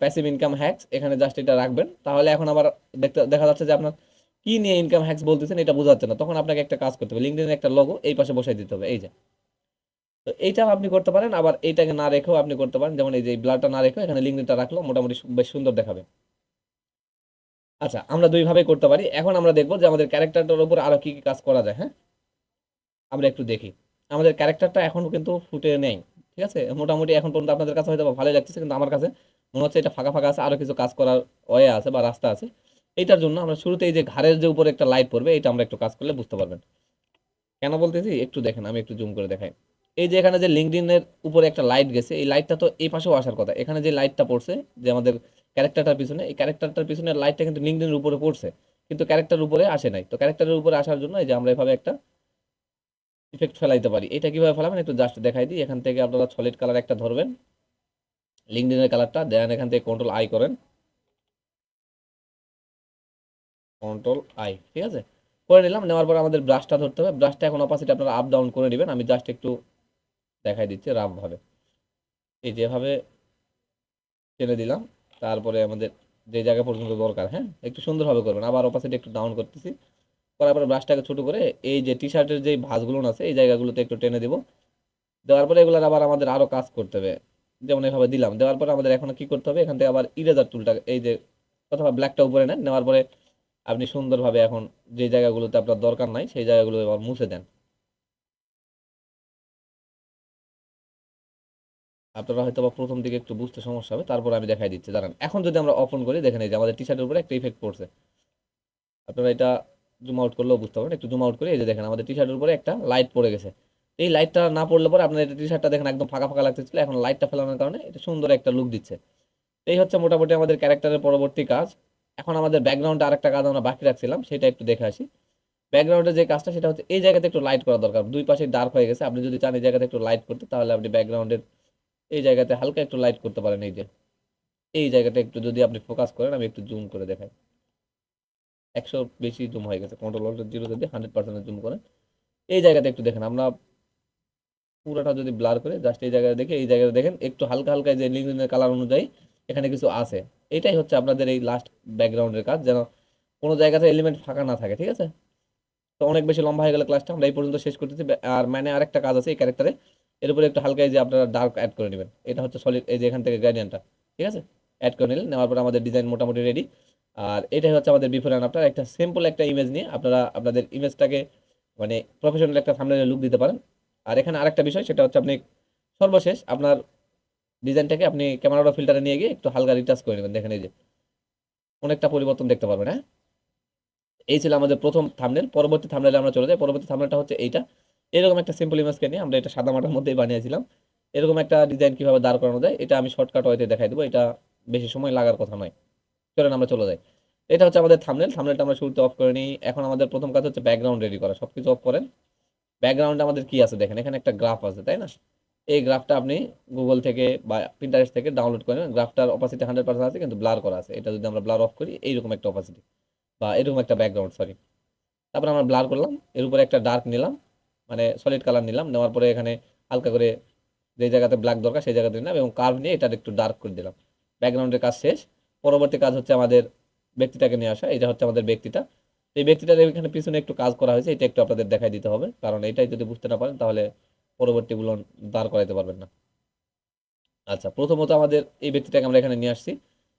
প্যাসিভ ইনকাম হ্যাক্স এখানে জাস্ট এটা রাখবেন। তাহলে এখন আবার দেখতে, দেখা যাচ্ছে যে আপনার কি নিয়ে ইনকাম হ্যাক্স বলতেছেন এটা বোঝা যাচ্ছে না। তখন আপনাকে একটা কাজ করতে হবে। লিঙ্কডিনের একটা লোগো এই পাশে বসাই দিতে হবে। এই যে। তো এইটা আপনি করতে পারেন। আবার এইটাকে না রেখেও আপনি করতে পারেন। যেমন এই যে ব্লাডটা না রেখেও এখানে লিঙ্কডিনটা রাখল মোটামুটি বেশ সুন্দর দেখাবে। আচ্ছা আমরা দুইভাবেই করতে পারি। এখন আমরা দেখব যে আমাদের ক্যারেক্টারটার উপর আরও কী কী কাজ করা যায় হ্যাঁ? আমরা একটু দেখি। আমাদের ক্যারেক্টারটা এখনও কিন্তু ফুটে নেই, ঠিক আছে? মোটামুটি এখন পর্যন্ত আপনাদের কাছে হয়তো ভালোই লাগছে কিন্তু আমার কাছে মনে হচ্ছে এটা ফাঁকা ফাঁকা আছে। আরও কিছু কাজ করার ওয়ে আছে বা রাস্তা আছে। এইটার জন্য আমরা শুরুতে এই যে ঘাড়ের যে উপরে একটা লাইট পড়বে, এটা আমরা একটু কাজ করলে বুঝতে পারবেন। কেন বলতেছি? একটু দেখেন, আমি একটু জুম করে দেখাই। এই যে এখানে যে লিঙ্কডিনের উপরে একটা লাইট গেছে, এই লাইটটা তো এই পাশেও আসার কথা। এখানে যে লাইটটা পড়ছে, যে আমাদের ক্যারেক্টারটার পিছনে, এই ক্যারেক্টারটার পিছনে লাইটটা কিন্তু লিঙ্কডিনের উপরে পড়ছে। কিন্তু ক্যারেক্টার উপরে আসে নাই। তো ক্যারেক্টারের উপরে আসার জন্য এই যে আমরা এভাবে একটা ইফেক্ট ফেলাইতে পারি। এটা কীভাবে ফেলাবেন? একটু জাস্ট দেখাই দিই। এখান থেকে আপনারা সলিড কালার একটা ধরবেন। লিঙ্কডিনের কালারটা দেন এখান থেকে কন্ট্রোল আই করেন। কন্ট্রোল আই ঠিক আছে? করে নিলাম, নেওয়ার পর আমাদের ব্রাশটা ধরতে হবে। ব্রাশটা এখন অপাসিটি আপনারা আপ ডাউন করে নেবেন। আমি জাস্ট একটু দেখাই দিচ্ছি রাফ ভাবে এই যেভাবে টেনে দিলাম। তারপরে আমাদের যে জায়গা পর্যন্ত দরকার হ্যাঁ? একটু সুন্দরভাবে করবেন। আবার অপাসিটি একটু ডাউন করতেছি। করার পরে ব্রাশটাকে ছোট করে এই যে টি শার্টের যে ভাঁজগুলো আছে, এই জায়গাগুলোতে একটু টেনে দিব। দেওয়ার পরে এগুলোর আবার আমাদের আরও কাজ করতে হবে। যেমন এভাবে দিলাম। দেওয়ার পরে আমাদের এখন কি করতে হবে? এখান থেকে আবার ইরেজার টুলটা এই যে অথবা ব্ল্যাকটা উপরে নেন। নেওয়ার পরে আপনি সুন্দরভাবে এখন যে জায়গাগুলোতে আপনার দরকার নাই, সেই জায়গাগুলো এবার মুছে দেন। আপনারা হয়তো বা প্রথম দিকে একটু বুঝতে সমস্যা হবে, তারপর আমি দেখাই দিচ্ছি। দাঁড়ান, এখন যদি আমরা অপন করি, দেখেন এই যে আমাদের টি শার্টের উপরে একটা ইফেক্ট পড়ছে। আপনারা এটা জুম আউট করলেও বুঝতে পারবেন। একটু জুম আউট করে, এই যে দেখেন আমাদের টি শার্টের উপরে একটা লাইট পড়ে গেছে। এই লাইটটা না পড়লে পরে আপনার টি শার্টটা দেখেন একদম ফাঁকা ফাঁকা লাগতেছিল, এখন লাইটটা ফেলানোর কারণে এটা সুন্দর একটা লুক দিচ্ছে। এই হচ্ছে মোটামুটি আমাদের ক্যারেক্টারের পরবর্তী কাজ। এখন আমাদের ব্যাকগ্রাউন্ডে আরেকটা কাজ আমরা বাকি রাখছিলাম, সেটা একটু দেখে আসি। ব্যাকগ্রাউন্ডে যে কাজটা, সেটা হচ্ছে এই জায়গাতে একটু লাইট করা দরকার। দুই পাশে ডার্ক হয়ে গেছে। আপনি যদি চান এই জায়গাতে একটু লাইট করতে, তাহলে আপনি ব্যাকগ্রাউন্ডের এই জায়গাতে হালকা একটু লাইট করতে পারেন এই যে। এই জায়গাটা একটু যদি আপনি ফোকাস করেন, আমি একটু জুম করে দেখাই। একশো বেশি জুম হয়ে গেছে। কন্ট্রোল অল্ট জিরো যদি হান্ড্রেড পার্সেন্ট জুম করেন, এই জায়গাতে একটু দেখেন। আমরা পুরোটা যদি ব্লার করে জাস্ট এই জায়গায় দেখে, এই জায়গায় দেখেন। একটু হালকা হালকা যে লিঙ্কডিনের কালার অনুযায়ী এখানে কিছু আছে। এটাই হচ্ছে আপনাদের এই লাস্ট ব্যাকগ্রাউন্ডের কাজ, যেন কোনো জায়গাতে এলিমেন্ট ফাঁকা না থাকে, ঠিক আছে? তো অনেক বেশি লম্বা হয়ে গেলে ক্লাসটা আমরা এই পর্যন্ত শেষ করতেছি। আর মানে আরেকটা কাজ আছে এই ক্যারেক্টারে এর উপরে একটু হালকা যে আপনারা ডার্ক অ্যাড করে নেবেন। এটা হচ্ছে সলিড এই যে এখান থেকে গ্রেডিয়েন্টটা ঠিক আছে? অ্যাড করে নিলেন, নেওয়ার পর আমাদের ডিজাইন মোটামুটি রেডি আর এটাই হচ্ছে আমাদের বিফোর অ্যান্ড আফটার একটা সিম্পল একটা ইমেজ নিয়ে আপনারা আপনাদের ইমেজটাকে মানে প্রফেশনাল একটা সামনে লুক দিতে পারেন। আর এখানে আরেকটা বিষয়, সেটা হচ্ছে আপনি সর্বশেষ আপনার ডিজাইনটাকে আপনি ক্যামেরা ফিল্টারে নিয়ে গিয়ে একটু হালকা রিটাচ করে নেবেন। দেখেন এই যে, অনেকটা পরিবর্তন দেখতে পারবেন হ্যাঁ? এই ছিল আমাদের প্রথম থামনেল পরবর্তী থামনেলে আমরা চলে যাই। পরবর্তী থামনেলটা হচ্ছে এইটা। এরকম একটা সিম্পল ইমেজকে নিয়ে আমরা এটা সাদা মাটার মধ্যেই বানিয়েছিলাম। এরকম একটা ডিজাইন কীভাবে দাঁড় করানো যায়, এটা আমি শর্টকাট ওয়েতে দেখাই দেবো। এটা বেশি সময় লাগার কথা নয়। চলেন আমরা চলে যাই। এটা হচ্ছে আমাদের থামনেল থামনেলটা আমরা শুরুতে অফ করে নিই। এখন আমাদের প্রথম কাজ হচ্ছে ব্যাকগ্রাউন্ড রেডি করা। সব কিছু অফ করেন। ব্যাকগ্রাউন্ডে আমাদের কি আছে দেখেন? এখানে একটা গ্রাফ আছে, তাই না? এই গ্রাফটা আপনি গুগল থেকে বা প্রিন্টারেস্ট থেকে ডাউনলোড করে নেবেন। গ্রাফটার অপাসিটি হান্ড্রেড পার্সেন্ট আছে, কিন্তু ব্লার করা আছে। এটা যদি আমরা ব্লার অফ করি, এইরকম একটা অপাসিটি বা এরকম একটা ব্যাকগ্রাউন্ড সরি তারপর আমরা ব্লার করলাম, এর উপরে একটা ডার্ক নিলাম মানে সলিড কালার নিলাম, নেওয়ার পরে এখানে হালকা করে যে জায়গাতে ব্ল্যাক দরকার, সেই জায়গাতে নিলাম এবং কার্ভ নিয়ে এটা একটু ডার্ক করে দিলাম। ব্যাকগ্রাউন্ডের কাজ শেষ। পরবর্তী কাজ হচ্ছে আমাদের ব্যক্তিটাকে নিয়ে আসা। এটা হচ্ছে আমাদের ব্যক্তিটা। এই ব্যক্তিটার এখানে পিছনে একটু কাজ করা হয়েছে, এটা একটু আপনাদের দেখাই দিতে হবে। কারণ এটাই যদি বুঝতে না পারেন, তাহলে পরবর্তীগুলো দাঁড় করাইতে পারবেন না। আচ্ছা প্রথমত আমাদের এই ব্যক্তিটাকে আমরা এখানে নিয়ে আসছি।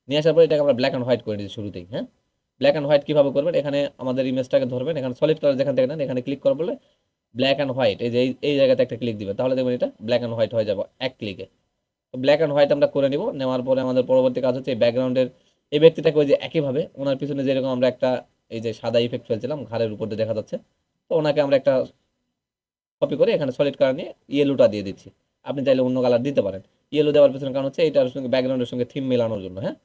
নিয়ে আসার পরে এটাকে আমরা ব্ল্যাক অ্যান্ড হোয়াইট করে নিয়েছি শুরুতেই হ্যাঁ? ব্ল্যাক অ্যান্ড হোয়াইট কীভাবে করবেন? এখানে আমাদের ইমেজটাকে ধরবেন, এখানে সলিড কালার যেখান থেকে নেন, এখানে ক্লিক করা বলে ব্ল্যাক অ্যান্ড হোয়াইট এই যে এই- এই জায়গাতে একটা ক্লিক দিবেন। তাহলে দেখবেন এটা ব্ল্যাক অ্যান্ড হোয়াইট হয়ে যাবে এক ক্লিকে তো ব্ল্যাক অ্যান্ড হোয়াইট আমরা করে নিব, নেওয়ার পরে আমাদের পরবর্তী কাজ হচ্ছে এই ব্যাকগ্রাউন্ডের এই ব্যক্তিটাকে ওই যে একইভাবে ওনার পিছনে যেরকম আমরা একটা এই যে সাদা ইফেক্ট ফেলছিলাম, ঘাড়ের উপর দিয়ে দেখা যাচ্ছে। তো ওনাকে আমরা একটা কপি করে এখানে সলিড কালার নিয়ে ইয়েলোটা দিয়ে দিচ্ছি। আপনি চাইলে অন্য কালার দিতে পারেন। ইয়েলো দেওয়ার পিছনে কারণ হচ্ছে এটার সঙ্গে ব্যাকগ্রাউন্ডের সঙ্গে থিম মেলানোর জন্য হ্যাঁ?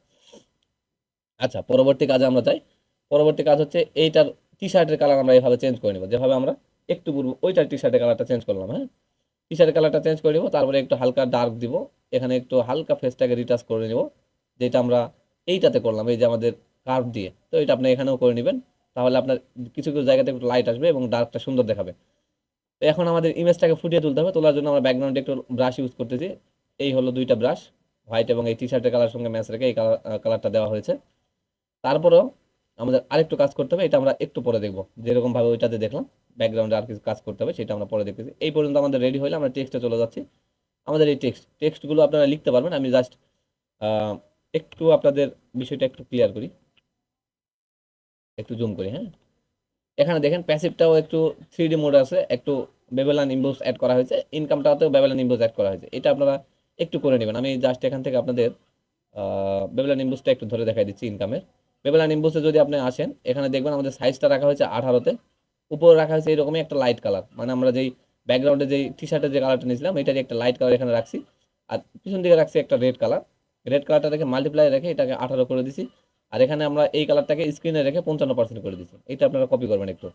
আচ্ছা পরবর্তী কাজে আমরা যাই। পরবর্তী কাজ হচ্ছে এইটার টি শার্টের কালার আমরা এইভাবে চেঞ্জ করে নেব। যেভাবে আমরা একটু পূর্ব ওইটার টি শার্টের কালারটা চেঞ্জ করলাম হ্যাঁ? টি শার্টের কালারটা চেঞ্জ করে নেব, তারপরে একটু হালকা ডার্ক দিব। এখানে একটু হালকা ফেসটাকে রিটাচ করে নেব, যেটা আমরা এইটাতে করলাম, এই যে আমাদের কার্ভ দিয়ে। তো এটা আপনি এখানেও করে নেবেন। তাহলে আপনার কিছু কিছু জায়গাতে একটু লাইট আসবে এবং ডার্কটা সুন্দর দেখাবে। তো এখন আমাদের ইমেজটাকে ফুটিয়ে তুলতে হবে, তোলার জন্য আমরা ব্যাকগ্রাউন্ডে একটু ব্রাশ ইউজ করতেছি। এই হলো দুইটা ব্রাশ হোয়াইট এবং এই টি শার্টের কালার সঙ্গে ম্যাচ রেখে এই কালার কালারটা দেওয়া হয়েছে। তারপরেও আমাদের আরেকটু কাজ করতে হবে, এটা আমরা একটু পরে দেখব। যেরকমভাবে ওইটাতে দেখলাম ব্যাকগ্রাউন্ডে আর কিছু কাজ করতে হবে, সেটা আমরা পরে দেখতেছি। এই পর্যন্ত আমাদের রেডি হলে আমরা টেক্সটে চলে যাচ্ছি। আমাদের এই টেক্সট টেক্সটগুলো আপনারা লিখতে পারবেন, আমি জাস্ট একটু আপনাদের বিষয়টা একটু ক্লিয়ার করি। একটু জুম করি হ্যাঁ? এখানে দেখেন প্যাসিভটাও একটু থ্রি ডি মোড আছে, একটু বেবেলান ইম্বোস অ্যাড করা হয়েছে ইনকামটাতেও বেবেলান ইম্বোস অ্যাড করা হয়েছে। এটা আপনারা একটু করে নেবেন। আমি জাস্ট এখান থেকে আপনাদের বেবেলান ইম্বোসটা একটু ধরে দেখাই দিচ্ছি ইনকামের বেবেলান ইম্বোসে যদি আপনি আসেন, এখানে দেখবেন আমাদের সাইজটা রাখা হয়েছে আঠারোতে। উপরে রাখা হয়েছে এরকমই একটা লাইট কালার মানে আমরা যেই ব্যাকগ্রাউন্ডে যেই টি শার্টের যে কালারটা নিয়েছিলাম, এটারই একটা লাইট কালার এখানে রাখছি। আর পিছন দিকে রাখছি একটা রেড কালার রেড কালারটা রেখে মাল্টিপ্লাই রেখে এটাকে আঠারো করে দিছি। আর এখানে আমরা এই কালারটাকে স্ক্রিনে রেখে পঞ্চান্ন পার্সেন্ট করে দিচ্ছি এটা আপনারা কপি করবেন একটু।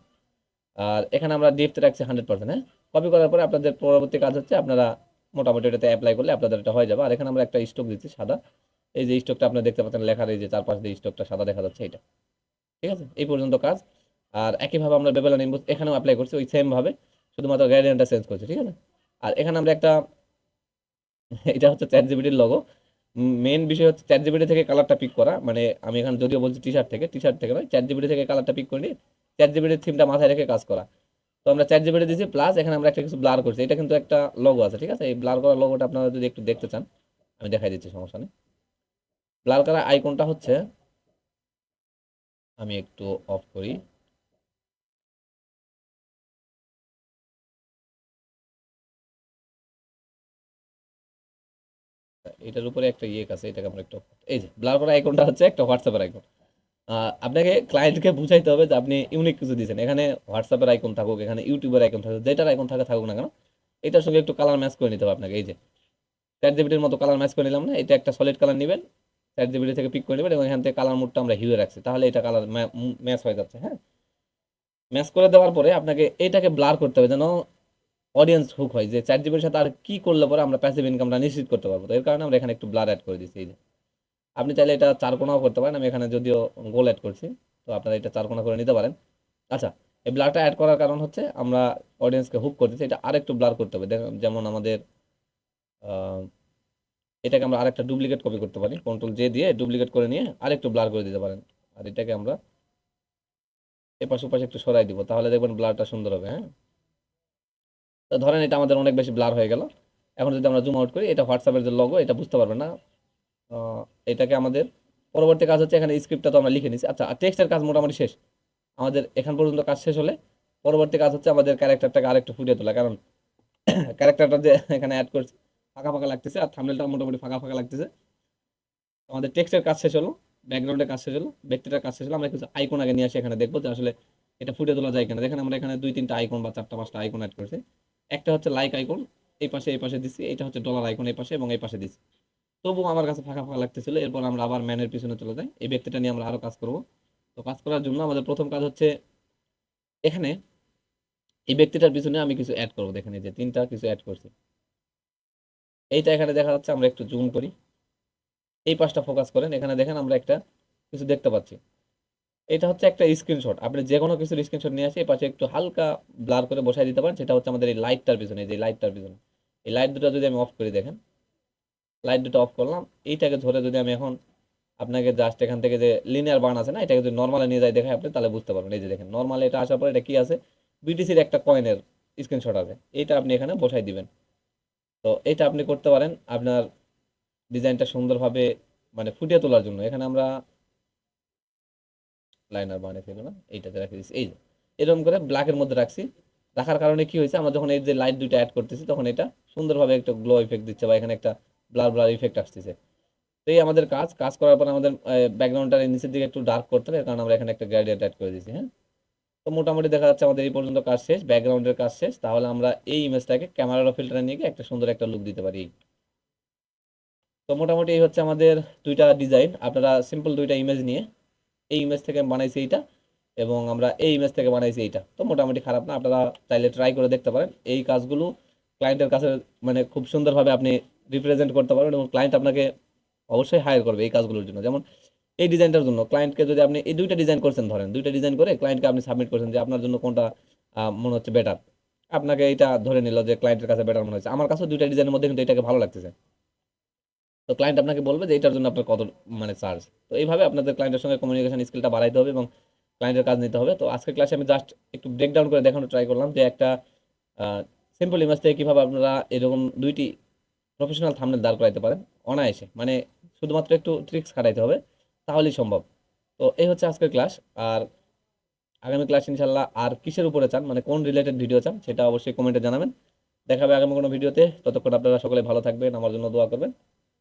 আর এখানে আমরা ডেপথ রাখছি হান্ড্রেড পার্সেন্ট হ্যাঁ? কপি করার পরে আপনাদের পরবর্তী কাজ হচ্ছে আপনারা মোটামুটি এটাতে অ্যাপ্লাই করলে আপনাদের এটা হয়ে যাবে। আর এখানে আমরা একটা স্টোক দিচ্ছি সাদা। এই যে স্টোকটা আপনারা দেখতে পাচ্ছেন, লেখার এই যে চারপাশ দিয়ে স্টোকটা সাদা দেখা যাচ্ছে এটা ঠিক আছে? এই পর্যন্ত কাজ। আর একইভাবে আমরা বেবেলা নিম্বু এখানেও অ্যাপ্লাই করছি, ওই সেম ভাবে, শুধুমাত্র গ্যারিয়ানটা চেঞ্জ করছি, ঠিক আছে? আর এখানে আমরা একটা, এটা হচ্ছে চ্যাট জিবিটির লগো মেন বিষয় হচ্ছে চ্যাট জিবিটি থেকে কালারটা পিক করা। মানে আমি এখানে যদিও বলছি টি শার্ট থেকে টি শার্ট থেকে নয় চ্যাট জিবিটি থেকে কালারটা পিক করে নিয়ে চ্যাট জিবিটির থিমটা মাথায় রেখে কাজ করা। তো আমরা চ্যাট জিবিটি দিয়েছি প্লাস এখানে আমরা একটা কিছু ব্লার করছি। এটা কিন্তু একটা লগো আছে, ঠিক আছে? এই ব্লার করা লগোটা আপনারা যদি একটু দেখতে চান, আমি দেখাই দিচ্ছি, সমস্যা নেই। ব্লার করা আইকনটা হচ্ছে, আমি একটু অফ করি। এটার উপরে একটা ইয়ে আছে, এটাকে আমরা একটু এই যে ব্লার করা আইকনটা হচ্ছে একটা হোয়াটসঅ্যাপের আইকন আপনাকে ক্লায়েন্টকে বুঝাইতে হবে যে আপনি ইউনিক কিছু দিয়েছেন। এখানে হোয়াটসঅ্যাপের আইকন থাকুক, এখানে ইউটিউবের আইকন থাকুক, যেটার আইকন থাকে থাকুক না কেন, এটার সঙ্গে একটু কালার ম্যাচ করে নিতে হবে আপনাকে। এই যে চ্যাট জিবিটির মতো কালার ম্যাচ করে নিলাম না, এটা একটা সলিড কালার নেবেন চ্যাট জিবিটি থেকে পিক করে নেবেন এবং এখান থেকে কালার মুডটা আমরা হিউয়ে রাখছি। তাহলে এটা কালার ম্যাচ হয়ে যাচ্ছে হ্যাঁ? ম্যাচ করে দেওয়ার পরে আপনাকে এটাকে ব্লার করতে হবে যেন অডিয়েন্স হুক হয় যে চ্যাট জিবির সাথে আর কি করলে পরে আমরা প্যাসিভ ইনকামটা নিশ্চিত করতে পারব? তো এর কারণে আমরা এখানে একটু ব্লার অ্যাড করে দিচ্ছি এই যে। আপনি চাইলে এটা চার কোনাও করতে পারেন, আমি এখানে যদিও গোল অ্যাড করছি, তো আপনারা এটা চার কোনা করে নিতে পারেন। আচ্ছা এই ব্লারটা অ্যাড করার কারণ হচ্ছে আমরা অডিয়েন্সকে হুক করতেছি এটা আরেকটু ব্লার করতে হবে। যেমন আমাদের এটাকে আমরা আরেকটা ডুপ্লিকেট কপি করতে পারি কন্ট্রোল জে দিয়ে ডুপ্লিকেট করে নিয়ে আরেকটু ব্লার করে দিতে পারেন। আর এটাকে আমরা এপাশ ওপাশে একটু সরাই দিব, তাহলে দেখবেন ব্লারটা সুন্দর হবে হ্যাঁ? তো ধরেন এটা আমাদের অনেক বেশি ব্লার হয়ে গেল। এখন যদি আমরা জুম আউট করি, এটা হোয়াটসঅ্যাপের যে লগো এটা বুঝতে পারবেন না। এটাকে আমাদের পরবর্তী কাজ হচ্ছে এখানে স্ক্রিপ্টটা তো আমরা লিখে নিচ্ছি আচ্ছা টেক্সটের কাজ মোটামুটি শেষ। আমাদের এখান পর্যন্ত কাজ শেষ হলে পরবর্তী কাজ হচ্ছে আমাদের ক্যারেক্টারটাকে আরেকটু ফুটিয়ে তোলা। কারণ [coughs] ক্যারেক্টারটা যে এখানে অ্যাড করছি, ফাঁকা ফাঁকা লাগতেছে আর থামনেলটা মোটামুটি ফাঁকা ফাঁকা লাগতেছে। আমাদের টেক্সটের কাজ শেষ হলো ব্যাকগ্রাউন্ডের কাজ শেষ হলো, ব্যক্তিটার কাজ শেষ হলো। আমরা কিছু আইকন আগে নিয়ে আসি, এখানে দেখব যে আসলে এটা ফুটে তোলা যায় কিনা। দেখেন আমরা এখানে দুই, তিনটা আইকন বা চারটা, পাঁচটা আইকন অ্যাড করেছি। একটা হচ্ছে লাইক আইকন এই পাশে এই পাশে দিচ্ছি এটা হচ্ছে ডলার আইকন এই পাশে এবং এই পাশে দিচ্ছি তবুও আমার কাছে ফাঁকা ফাঁকা লাগতেছিল, এরপর আমরা আবার ম্যানের পিছনে চলে যাই। এই ব্যক্তিটা নিয়ে আমরা আরও কাজ করব। তো কাজ করার জন্য আমাদের প্রথম কাজ হচ্ছে, এখানে এই ব্যক্তিটার পিছনে আমি কিছু অ্যাড করব। দেখেন যে তিনটা কিছু অ্যাড করছি। এইটা এখানে দেখা যাচ্ছে, আমরা একটু জুম করি। এই পাশটা ফোকাস করেন। এখানে দেখেন আমরা একটা কিছু দেখতে পাচ্ছি। এটা হচ্ছে একটা স্ক্রিনশট আপনি যে কোনো কিছুর স্ক্রিনশট নিয়ে আসে পাশে একটু হালকা ব্লার করে বসাই দিতে পারেন, সেটা হচ্ছে আমাদের এই লাইটটার পিছনে, এই যে লাইটটার পিছনে। এই লাইট দুটো যদি আমি অফ করে, দেখেন। লাইট দুটো অফ করলাম, এইটাকে ধরে যদি আমি এখন আপনাকে জাস্ট এখান থেকে যে লিনিয়ার বার্ন আছে না, এটাকে যদি নর্মালে নিয়ে যাই দেখে আপনি তাহলে বুঝতে পারবেন। এই যে দেখেন নর্মালে এটা আসার পরে এটা কি আছে? বিটিসির একটা কয়েনের স্ক্রিনশট আছে। এইটা আপনি এখানে বসাই দিবেন। তো এটা আপনি করতে পারেন, আপনার ডিজাইনটা সুন্দরভাবে মানে ফুটিয়ে তোলার জন্য। এখানে আমরা লাইনার বানিয়ে না এইটাতে রেখে দিচ্ছি এই যে, এরকম করে ব্ল্যাকের মধ্যে রাখছি। রাখার কারণে কি হয়েছে, আমরা যখন এই যে লাইট দুইটা অ্যাড করতেছি, তখন এটা সুন্দরভাবে একটা গ্লো ইফেক্ট দিচ্ছে বা এখানে একটা ব্লার ব্লার ইফেক্ট আসতেছে। তো এই আমাদের কাজ কাজ করার পর আমাদের ব্যাকগ্রাউন্ডটার নিচের দিকে একটু ডার্ক করতে হবে কারণ আমরা এখানে একটা গ্রেডিয়েন্ট অ্যাড করে দিয়েছি হ্যাঁ? তো মোটামুটি দেখা যাচ্ছে আমাদের এই পর্যন্ত কাজ শেষ ব্যাকগ্রাউন্ডের কাজ শেষ। তাহলে আমরা এই ইমেজটাকে ক্যামেরার ফিল্টারে নিয়ে গিয়ে একটা সুন্দর একটা লুক দিতে পারি। তো মোটামুটি এই হচ্ছে আমাদের দুইটা ডিজাইন আপনারা সিম্পল দুইটা ইমেজ নিয়ে এই ইমেজ থেকে বানাইছি এইটা এবং আমরা এই ইমেজ থেকে বানাইছি এইটা। তো মোটামুটি খারাপ না, আপনারা চাইলে ট্রাই করে দেখতে পারেন। এই কাজগুলো ক্লায়েন্টের কাছে মানে খুব সুন্দরভাবে আপনি রিপ্রেজেন্ট করতে পারবেন এবং ক্লায়েন্ট আপনাকে অবশ্যই হায়ার করবে এই কাজগুলোর জন্য। যেমন এই ডিজাইনটার জন্য ক্লায়েন্টকে যদি আপনি এই দুইটা ডিজাইন করছেন ধরেন, দুইটা ডিজাইন করে ক্লায়েন্টকে আপনি সাবমিট করছেন যে আপনার জন্য কোনটা মনে হচ্ছে বেটার আপনাকে এটা ধরে নিল যে ক্লায়েন্টের কাছে বেটার মনে হচ্ছে। আমার কাছে দুইটা ডিজাইনের মধ্যে কিন্তু এটাকে ভালো লাগতেছে। তো ক্লায়েন্ট আপনাকে বলবে যে এটার জন্য আপনার কত মানে চার্জ তো এইভাবে আপনাদের ক্লায়েন্টের সঙ্গে কমিউনিকেশন স্কিলটা বাড়াইতে হবে এবং ক্লায়েন্টের কাজ নিতে হবে। তো আজকের ক্লাসে আমি জাস্ট একটু ব্রেকডাউন করে দেখানোর ট্রাই করলাম যে একটা সিম্পল ইমেজ থেকে কীভাবে আপনারা এরকম দুইটি প্রফেশনাল থামনেল দাঁড় করাইতে পারেন অনায়াসে। মানে শুধুমাত্র একটু ট্রিক্স খাটাইতে হবে, তাহলেই সম্ভব। তো এই হচ্ছে আজকের ক্লাস আর আগামী ক্লাস ইনশাল্লাহ আর কিসের উপরে চান মানে কোন রিলেটেড ভিডিও চান, সেটা অবশ্যই কমেন্টে জানাবেন। দেখাবে আগামী কোনো ভিডিওতে ততক্ষণ আপনারা সকলে ভালো থাকবেন, আমার জন্য দোয়া করবেন।